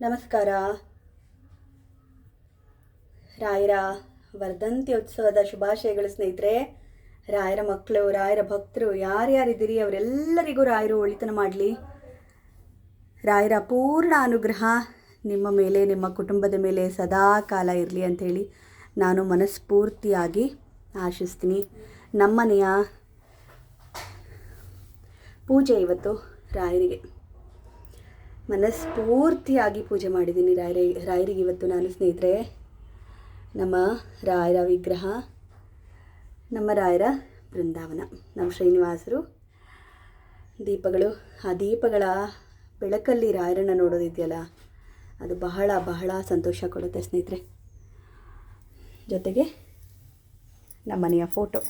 ನಮಸ್ಕಾರ. ರಾಯರ ಉತ್ಸವದ ಶುಭಾಶಯಗಳು ಸ್ನೇಹಿತರೆ. ರಾಯರ ಮಕ್ಕಳು, ರಾಯರ ಭಕ್ತರು, ಯಾರ್ಯಾರಿದ್ದೀರಿ? ಅವರೆಲ್ಲರಿಗೂ ರಾಯರು ಒಳಿತನ ಮಾಡಲಿ. ರಾಯರ ಪೂರ್ಣ ಅನುಗ್ರಹ ನಿಮ್ಮ ಮೇಲೆ, ನಿಮ್ಮ ಕುಟುಂಬದ ಮೇಲೆ ಸದಾ ಕಾಲ ಇರಲಿ ಅಂಥೇಳಿ ನಾನು ಮನಸ್ಫೂರ್ತಿಯಾಗಿ ಆಶಿಸ್ತೀನಿ. ನಮ್ಮನೆಯ ಪೂಜೆ ಇವತ್ತು ರಾಯರಿಗೆ. ಮನಸ್ಫೂರ್ತಿಯಾಗಿ ಪೂಜೆ ಮಾಡಿದ್ದೀನಿ ರಾಯರ, ರಾಯರಿಗೆ ಇವತ್ತು ನಾನು ಸ್ನೇಹಿತರೆ. ನಮ್ಮ ರಾಯರ ವಿಗ್ರಹ, ನಮ್ಮ ರಾಯರ ಬೃಂದಾವನ, ನಮ್ಮ ಶ್ರೀನಿವಾಸರು. ದೀಪಗಳು, ಆ ದೀಪಗಳ ಬೆಳಕಲ್ಲಿ ರಾಯರನ್ನ ನೋಡೋದಿದೆಯಲ್ಲ, ಅದು ಬಹಳ ಬಹಳ ಸಂತೋಷ ಕೊಡುತ್ತೆ ಸ್ನೇಹಿತರೆ. ಜೊತೆಗೆ ನಮ್ಮನೆಯ ಫೋಟೋ.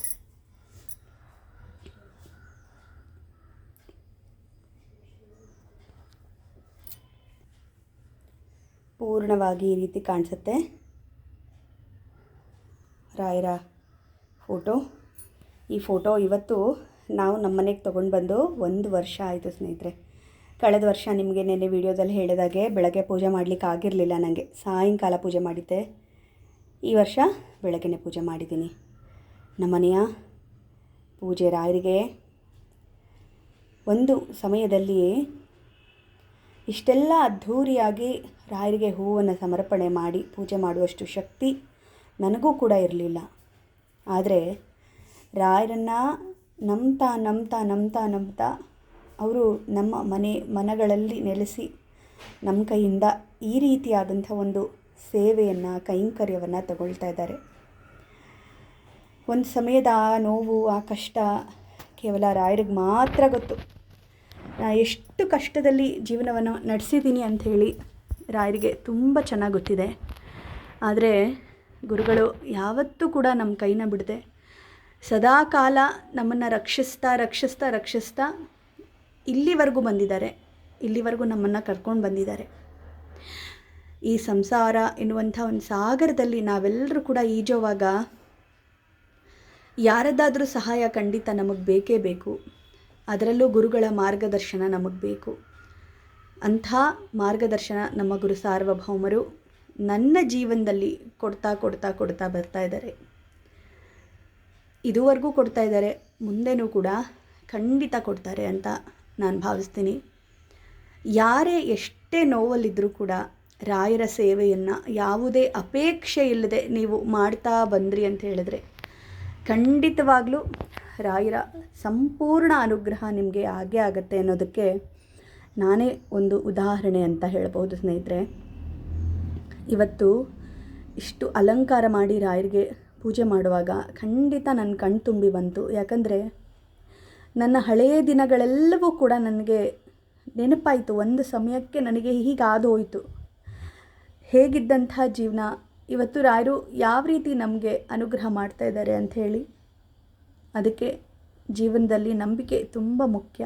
ಪೂರ್ಣವಾಗಿ ಈ ರೀತಿ ಕಾಣಿಸುತ್ತೆ. ರಾಯರ ಫೋಟೋ. ಈ ಫೋಟೋ ಇವತ್ತು ನಾವು ನಮ್ಮ ಮನೆಗೆ ತೊಗೊಂಡು ಬಂದು ಒಂದು ವರ್ಷ ಆಯಿತು ಸ್ನೇಹಿತರೆ. ಕಳೆದ ವರ್ಷ ನಿಮಗೆ ನೆನ್ನೆ ವಿಡಿಯೋದಲ್ಲಿ ಹೇಳಿದಾಗೆ ಬೆಳಗ್ಗೆ ಪೂಜೆ ಮಾಡಲಿಕ್ಕೆ ಆಗಿರಲಿಲ್ಲ ನನಗೆ ಸಾಯಂಕಾಲ ಪೂಜೆ ಮಾಡಿದ್ದೆ. ಈ ವರ್ಷ ಬೆಳಗ್ಗೆನೆ ಪೂಜೆ ಮಾಡಿದ್ದೀನಿ. ನಮ್ಮನೆಯ ಪೂಜೆ ರಾಯರಿಗೆ ಒಂದು ಸಮಯದಲ್ಲಿ ಇಷ್ಟೆಲ್ಲ ಅದ್ಧೂರಿಯಾಗಿ ರಾಯರಿಗೆ ಹೂವನ್ನು ಸಮರ್ಪಣೆ ಮಾಡಿ ಪೂಜೆ ಮಾಡುವಷ್ಟು ಶಕ್ತಿ ನನಗೂ ಕೂಡ ಇರಲಿಲ್ಲ. ಆದರೆ ರಾಯರನ್ನು ನಂಬ್ತಾ ನಂಬ್ತಾ ನಂಬ್ತಾ ನಂಬ್ತಾ ಅವರು ನಮ್ಮ ಮನೆ ಮನಗಳಲ್ಲಿ ನೆಲೆಸಿ ನಮ್ಮ ಕೈಯಿಂದ ಈ ರೀತಿಯಾದಂಥ ಒಂದು ಸೇವೆಯನ್ನು, ಕೈಂಕರ್ಯವನ್ನು ತಗೊಳ್ತಾ ಇದ್ದಾರೆ. ಒಂದು ಸಮಯದ ಆ ನೋವು, ಆ ಕಷ್ಟ ಕೇವಲ ರಾಯರಿಗೆ ಮಾತ್ರ ಗೊತ್ತು. ಎಷ್ಟು ಕಷ್ಟದಲ್ಲಿ ಜೀವನವನ್ನು ನಡೆಸಿದ್ದೀನಿ ಅಂಥೇಳಿ ರಾಯರಿಗೆ ತುಂಬ ಚೆನ್ನಾಗಿ ಗೊತ್ತಿದೆ. ಆದರೆ ಗುರುಗಳು ಯಾವತ್ತೂ ಕೂಡ ನಮ್ಮ ಕೈನ ಬಿಡದೆ. ಸದಾ ಕಾಲ ನಮ್ಮನ್ನು ರಕ್ಷಿಸ್ತಾ ರಕ್ಷಿಸ್ತಾ ರಕ್ಷಿಸ್ತಾ ಇಲ್ಲಿವರೆಗೂ ಬಂದಿದ್ದಾರೆ. ಇಲ್ಲಿವರೆಗೂ ನಮ್ಮನ್ನು ಕರ್ಕೊಂಡು ಬಂದಿದ್ದಾರೆ. ಈ ಸಂಸಾರ ಎನ್ನುವಂಥ ಒಂದು ಸಾಗರದಲ್ಲಿ ನಾವೆಲ್ಲರೂ ಕೂಡ ಈಜೋವಾಗ ಯಾರದ್ದಾದರೂ ಸಹಾಯ ಖಂಡಿತ ನಮಗೆ ಬೇಕೇ ಬೇಕು. ಅದರಲ್ಲೂ ಗುರುಗಳ ಮಾರ್ಗದರ್ಶನ ನಮಗೆ ಬೇಕು. ಅಂಥ ಮಾರ್ಗದರ್ಶನ ನಮ್ಮ ಗುರು ಸಾರ್ವಭೌಮರು ನನ್ನ ಜೀವನದಲ್ಲಿ ಕೊಡ್ತಾ ಕೊಡ್ತಾ ಕೊಡ್ತಾ ಬರ್ತಾ ಇದ್ದಾರೆ. ಇದುವರೆಗೂ ಕೊಡ್ತಾ ಇದ್ದಾರೆ, ಮುಂದೆನೂ ಕೂಡ ಖಂಡಿತ ಕೊಡ್ತಾರೆ ಅಂತ ನಾನು ಭಾವಿಸ್ತೀನಿ. ಯಾರೇ ಎಷ್ಟೇ ನೋವಲ್ಲಿದ್ದರೂ ಕೂಡ ರಾಯರ ಸೇವೆಯನ್ನು ಯಾವುದೇ ಅಪೇಕ್ಷೆ ಇಲ್ಲದೆ ನೀವು ಮಾಡ್ತಾ ಬಂದ್ರಿ ಅಂತ ಹೇಳಿದ್ರೆ ಖಂಡಿತವಾಗಲೂ ರಾಯರ ಸಂಪೂರ್ಣ ಅನುಗ್ರಹ ನಿಮಗೆ ಆಗೇ ಆಗುತ್ತೆ ಅನ್ನೋದಕ್ಕೆ ನಾನೇ ಒಂದು ಉದಾಹರಣೆ ಅಂತ ಹೇಳಬಹುದು ಸ್ನೇಹಿತರೆ. ಇವತ್ತು ಇಷ್ಟು ಅಲಂಕಾರ ಮಾಡಿ ರಾಯರಿಗೆ ಪೂಜೆ ಮಾಡುವಾಗ ಖಂಡಿತ ನನ್ನ ಕಣ್ ತುಂಬಿ ಬಂತು. ಯಾಕಂದರೆ ನನ್ನ ಹಳೆಯ ದಿನಗಳೆಲ್ಲವೂ ಕೂಡ ನನಗೆ ನೆನಪಾಯಿತು. ಒಂದು ಸಮಯಕ್ಕೆ ನನಗೆ ಹೀಗಾದು ಹೋಯಿತು ಹೇಗಿದ್ದಂತಹ ಜೀವನ, ಇವತ್ತು ರಾಯರು ಯಾವ ರೀತಿ ನಮಗೆ ಅನುಗ್ರಹ ಮಾಡ್ತಾ ಇದ್ದಾರೆ ಅಂಥೇಳಿ ಅದಕ್ಕೆ ಜೀವನದಲ್ಲಿ ನಂಬಿಕೆ ತುಂಬ ಮುಖ್ಯ.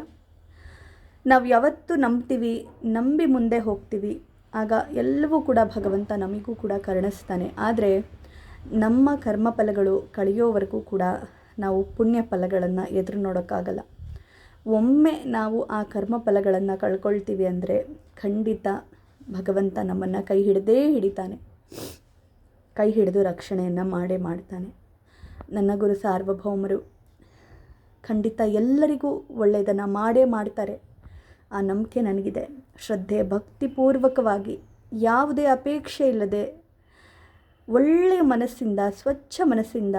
ನಾವು ಯಾವತ್ತು ನಂಬ್ತೀವಿ, ನಂಬಿ ಮುಂದೆ ಹೋಗ್ತೀವಿ. ಆಗ ಎಲ್ಲವೂ ಕೂಡ ಭಗವಂತ ನಮಗೂ ಕೂಡ ಕರುಣಿಸ್ತಾನೆ. ಆದರೆ ನಮ್ಮ ಕರ್ಮಫಲಗಳು ಕಳೆಯೋವರೆಗೂ ಕೂಡ ನಾವು ಪುಣ್ಯ ಫಲಗಳನ್ನು ಎದುರು ನೋಡೋಕ್ಕಾಗಲ್ಲ. ಒಮ್ಮೆ ನಾವು ಆ ಕರ್ಮಫಲಗಳನ್ನು ಕಳ್ಕೊಳ್ತೀವಿ ಅಂದರೆ ಖಂಡಿತ ಭಗವಂತ ನಮ್ಮನ್ನು ಕೈ ಹಿಡದೇ ಹಿಡಿತಾನೆ. ಕೈ ಹಿಡಿದು ರಕ್ಷಣೆಯನ್ನು ಮಾಡೇ ಮಾಡ್ತಾನೆ. ನನ್ನ ಗುರು ಸಾರ್ವಭೌಮರು ಖಂಡಿತ ಎಲ್ಲರಿಗೂ ಒಳ್ಳೆಯದನ್ನು ಮಾಡೇ ಮಾಡ್ತಾರೆ. ಆ ನಂಬಿಕೆ ನನಗಿದೆ. ಶ್ರದ್ಧೆ ಭಕ್ತಿಪೂರ್ವಕವಾಗಿ, ಯಾವುದೇ ಅಪೇಕ್ಷೆ ಇಲ್ಲದೆ ಒಳ್ಳೆಯ ಮನಸ್ಸಿಂದ, ಸ್ವಚ್ಛ ಮನಸ್ಸಿಂದ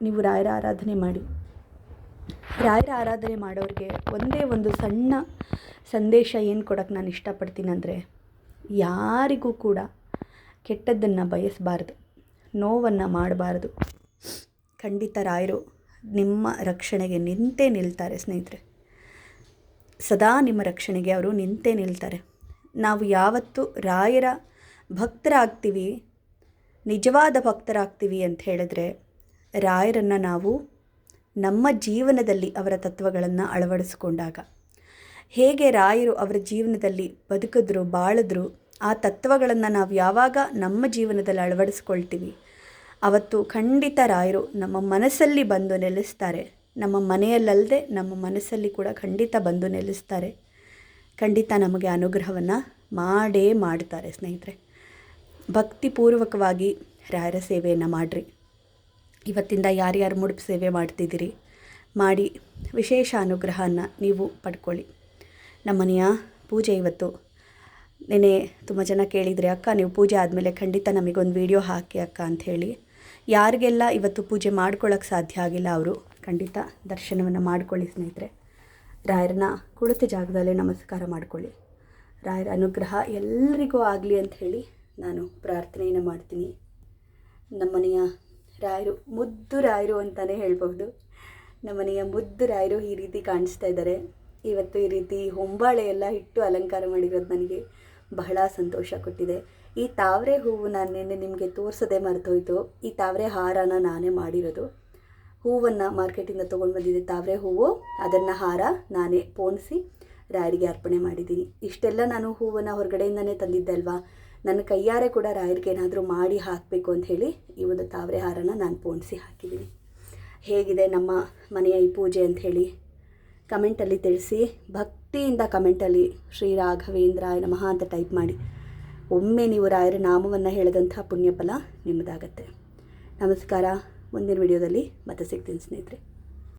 ನೀವು ರಾಯರ ಆರಾಧನೆ ಮಾಡಿ. ರಾಯರ ಆರಾಧನೆ ಮಾಡೋರಿಗೆ ಒಂದೇ ಒಂದು ಸಣ್ಣ ಸಂದೇಶ ಏನು ಕೊಡೋಕ್ಕೆ ನಾನು ಇಷ್ಟಪಡ್ತೀನಿ ಅಂದರೆ, ಯಾರಿಗೂ ಕೂಡ ಕೆಟ್ಟದ್ದನ್ನು ಬಯಸಬಾರ್ದು, ನೋವನ್ನು ಮಾಡಬಾರ್ದು. ಖಂಡಿತ ರಾಯರು ನಿಮ್ಮ ರಕ್ಷಣೆಗೆ ನಿಂತೇ ನಿಲ್ತಾರೆ ಸ್ನೇಹಿತರೆ. ಸದಾ ನಿಮ್ಮ ರಕ್ಷಣೆಗೆ ಅವರು ನಿಂತೇ ನಿಲ್ತಾರೆ. ನಾವು ಯಾವತ್ತು ರಾಯರ ಭಕ್ತರಾಗ್ತೀವಿ, ನಿಜವಾದ ಭಕ್ತರಾಗ್ತೀವಿ ಅಂತ ಹೇಳಿದ್ರೆ, ರಾಯರನ್ನು ನಾವು ನಮ್ಮ ಜೀವನದಲ್ಲಿ ಅವರ ತತ್ವಗಳನ್ನು ಅಳವಡಿಸಿಕೊಂಡಾಗ. ಹೇಗೆ ರಾಯರು ಅವರ ಜೀವನದಲ್ಲಿ ಬದುಕಿದ್ರು, ಬಾಳಿದ್ರು, ಆ ತತ್ವಗಳನ್ನು ನಾವು ಯಾವಾಗ ನಮ್ಮ ಜೀವನದಲ್ಲಿ ಅಳವಡಿಸ್ಕೊಳ್ತೀವಿ, ಅವತ್ತು ಖಂಡಿತ ರಾಯರು ನಮ್ಮ ಮನಸ್ಸಲ್ಲಿ ಬಂದು ನೆಲೆಸ್ತಾರೆ. ನಮ್ಮ ಮನೆಯಲ್ಲಲ್ಲದೆ ನಮ್ಮ ಮನಸ್ಸಲ್ಲಿ ಕೂಡ ಖಂಡಿತ ಬಂದು ನೆಲೆಸ್ತಾರೆ. ಖಂಡಿತ ನಮಗೆ ಅನುಗ್ರಹವನ್ನು ಮಾಡೇ ಮಾಡ್ತಾರೆ ಸ್ನೇಹಿತರೆ. ಭಕ್ತಿಪೂರ್ವಕವಾಗಿ ರಾಯರ ಸೇವೆಯನ್ನು ಮಾಡಿರಿ. ಇವತ್ತಿಂದ ಯಾರ್ಯಾರು ಮುಡುಪು ಸೇವೆ ಮಾಡ್ತಿದ್ದೀರಿ, ಮಾಡಿ ವಿಶೇಷ ಅನುಗ್ರಹನ ನೀವು ಪಡ್ಕೊಳ್ಳಿ. ನಮ್ಮನೆಯ ಪೂಜೆ ಇವತ್ತು. ನೆನೆ ತುಂಬ ಜನ ಕೇಳಿದರೆ, ಅಕ್ಕ, ನೀವು ಪೂಜೆ ಆದಮೇಲೆ ಖಂಡಿತ ನಮಗೊಂದು ವಿಡಿಯೋ ಹಾಕಿ ಅಕ್ಕ, ಅಂಥೇಳಿ. ಯಾರಿಗೆಲ್ಲ ಇವತ್ತು ಪೂಜೆ ಮಾಡ್ಕೊಳ್ಳೋಕ್ಕೆ ಸಾಧ್ಯ ಆಗಿಲ್ಲ ಅವರು ಖಂಡಿತ ದರ್ಶನವನ್ನು ಮಾಡ್ಕೊಳ್ಳಿ ಸ್ನೇಹಿತರೆ. ರಾಯರನ್ನ ಕುಳಿತ ಜಾಗದಲ್ಲೇ ನಮಸ್ಕಾರ ಮಾಡ್ಕೊಳ್ಳಿ. ರಾಯರ ಅನುಗ್ರಹ ಎಲ್ಲರಿಗೂ ಆಗಲಿ ಅಂತ ಹೇಳಿ ನಾನು ಪ್ರಾರ್ಥನೆಯನ್ನು ಮಾಡ್ತೀನಿ. ನಮ್ಮನೆಯ ರಾಯರು ಮುದ್ದು ರಾಯರು ಅಂತಲೇ ಹೇಳ್ಬೋದು ನಮ್ಮನೆಯ ಮುದ್ದು ರಾಯರು ಈ ರೀತಿ ಕಾಣಿಸ್ತಾ ಇದ್ದಾರೆ. ಇವತ್ತು ಈ ರೀತಿ ಹೊಂಬಾಳೆ ಎಲ್ಲ ಇಟ್ಟು ಅಲಂಕಾರ ಮಾಡಿರೋದು ನನಗೆ ಬಹಳ ಸಂತೋಷ ಕೊಟ್ಟಿದೆ. ಈ ತಾವರೆ ಹೂವು ನಾನು ನಿನ್ನೆ ನಿಮಗೆ ತೋರಿಸೋದೇ ಮರೆತೋಯ್ತು. ಈ ತಾವರೆ ಹಾರನ ನಾನೇ ಮಾಡಿರೋದು. ಹೂವನ್ನು ಮಾರ್ಕೆಟಿಂದ ತೊಗೊಂಡು ಬಂದಿದ್ದೆ ತಾವರೆ ಹೂವು. ಅದನ್ನು ಹಾರ ನಾನೇ ಪೋಣಿಸಿ ರಾಯರಿಗೆ ಅರ್ಪಣೆ ಮಾಡಿದ್ದೀನಿ. ಇಷ್ಟೆಲ್ಲ ನಾನು ಹೂವನ್ನು ಹೊರಗಡೆಯಿಂದನೇ ತಂದಿದ್ದೆ ಅಲ್ವಾ? ನನ್ನ ಕೈಯಾರೆ ಕೂಡ ರಾಯರಿಗೆ ಏನಾದರೂ ಮಾಡಿ ಹಾಕಬೇಕು ಅಂತ ಹೇಳಿ ಈ ಒಂದು ತಾವರೆ ಹಾರನ ನಾನು ಪೋಣಿಸಿ ಹಾಕಿದ್ದೀನಿ. ಹೇಗಿದೆ ನಮ್ಮ ಮನೆಯ ಈ ಪೂಜೆ ಅಂತ ಹೇಳಿ? ಕಮೆಂಟಲ್ಲಿ ತಿಳಿಸಿ. ಭಕ್ತಿಯಿಂದ ಕಮೆಂಟಲ್ಲಿ ಶ್ರೀ ರಾಘವೇಂದ್ರಾಯ ನಮಃ ಅಂತ ಟೈಪ್ ಮಾಡಿ. ಒಮ್ಮೆ ನೀವು ರಾಯರ ನಾಮವನ್ನು ಹೇಳಿದಂಥ ಪುಣ್ಯಫಲ ನಿಮ್ಮದಾಗತ್ತೆ. ನಮಸ್ಕಾರ. ಮುಂದಿನ ವಿಡಿಯೋದಲ್ಲಿ ಮತ್ತೆ ಸಿಗ್ತೀನಿ ಸ್ನೇಹಿತರೆ.